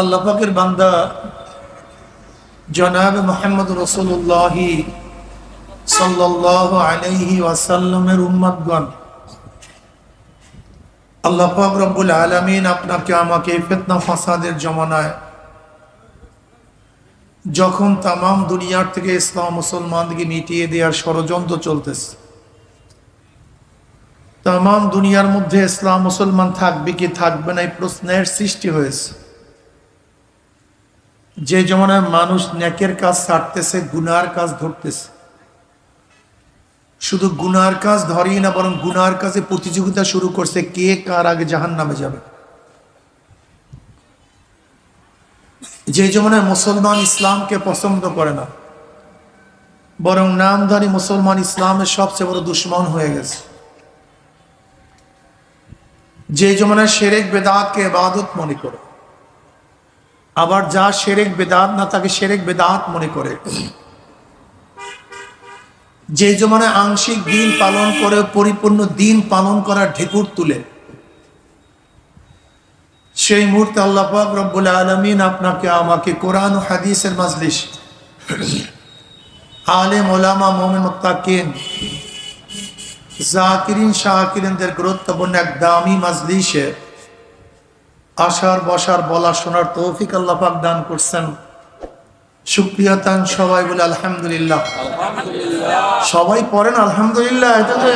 আল্লাহ পাকের বান্দা জনাব মোহাম্মদ রসুল্লাহ সাল্লাহ আলাইহি ওয়াসাল্লামের উম্মতগণ। আল্লাহ পাক রব্বুল আলমিন আপনাকে, আমাকে ফেতনা ফাসাদের জমানায় যখন তামাম দুনিয়ার থেকে ইসলাম মুসলমানকে মিটিয়ে দেওয়ার ষড়যন্ত্র চলতেছে, তামাম দুনিয়ার মধ্যে ইসলাম মুসলমান থাকবে কি থাকবে না এই প্রশ্নের সৃষ্টি হয়েছে। যে জমানায় মানুষ ন্যাকের কাজ ছাড়তেছে গুনার কাজ ধরতেছে। শুধু গুনার কাজ ধরেই না, বরং গুনার কাজে প্রতিযোগিতা শুরু করছে, কে কার আগে জাহান নামে যাবে। যে জমানায় মুসলমান ইসলামকে পছন্দ করে না, বরং নামধারী মুসলমান ইসলামের সবচেয়ে বড় দুশ্মন হয়ে গেছে। যে জমানায় সেরেক বেদাতকে এবাদত মনে করে আবার যা সেরেক বেদাত না তাকে সেরেক বেদাত মনে করে। যে জমানায় আংশিক দিন পালন করে, পরিপূর্ণ দিন পালন করার ঢেকুর তুলে। সেই মুহূর্তে আল্লাহ রব্বুল আলমিন আপনাকে, আমাকে কোরআন হাদিসের মাজলিস। আলেম, ওলামা, মোমেন, মোত্তাকিন, জাকিরিন শাহকিরিনদের গুরুত্বপূর্ণ এক দামি মাজলিসে আসার বসার বলা শোনার তৌফিক আল্লাহ পাক দান করছেন। সুপ্রিয়া তান সবাই বলে আলহামদুলিল্লাহ। সবাই পড়েন আলহামদুলিল্লাহ এটা তো।